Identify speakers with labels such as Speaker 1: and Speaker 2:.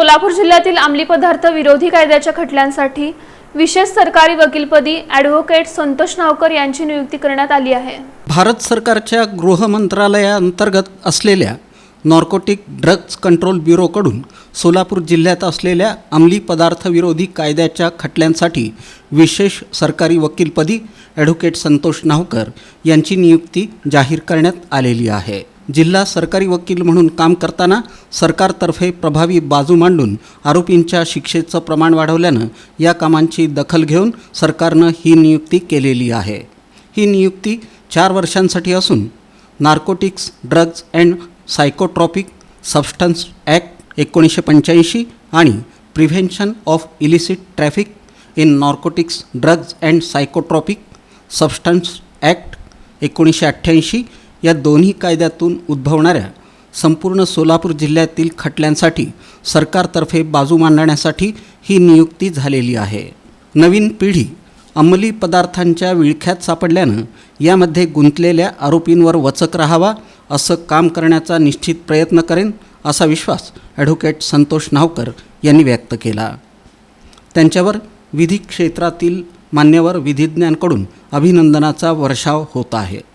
Speaker 1: सोलापूर जिल्ह्यातील अंमली पदार्थ विरोधी कायद्याच्या खटल्यांसाठी विशेष सरकारी वकीलपदी ॲडव्होकेट संतोष नावकर यांची नियुक्ती करण्यात आली आहे.
Speaker 2: भारत सरकारच्या गृह मंत्रालयाअंतर्गत असलेल्या नॉर्कोटिक ड्रग्ज कंट्रोल ब्युरोकडून सोलापूर जिल्ह्यात असलेल्या अंमली पदार्थ विरोधी कायद्याच्या खटल्यांसाठी विशेष सरकारी वकीलपदी ॲडव्होकेट संतोष नावकर यांची नियुक्ती जाहीर करण्यात आलेली आहे. जिल्हा सरकारी वकील म्हणून काम करताना सरकारतर्फे प्रभावी बाजू मांडून आरोपींच्या शिक्षेचं प्रमाण वाढवल्यानं या कामांची दखल घेऊन सरकारनं ही नियुक्ती केलेली आहे. ही नियुक्ती चार वर्षांसाठी असून narcotics drugs and psychotropic substance act एकोणीसशे पंच्याऐंशी आणि prevention of illicit traffic in narcotics drugs and psychotropic substance act एकोणीसशे अठ्ठ्याऐंशी या दोन्ही कायद्यातून उद्भवणाऱ्या संपूर्ण सोलापूर जिल्ह्यातील खटल्यांसाठी सरकारतर्फे बाजू मांडण्यासाठी ही नियुक्ती झालेली आहे. नवीन पिढी अंमली पदार्थांच्या विळख्यात सापडल्यानं यामध्ये गुंतलेल्या आरोपींवर वचक राहावा असं काम करण्याचा निश्चित प्रयत्न करेन असा विश्वास ॲडव्होकेट संतोष नावकर यांनी व्यक्त केला. त्यांच्यावर विधी क्षेत्रातील मान्यवर विधिज्ञांकडून अभिनंदनाचा वर्षाव होत आहे.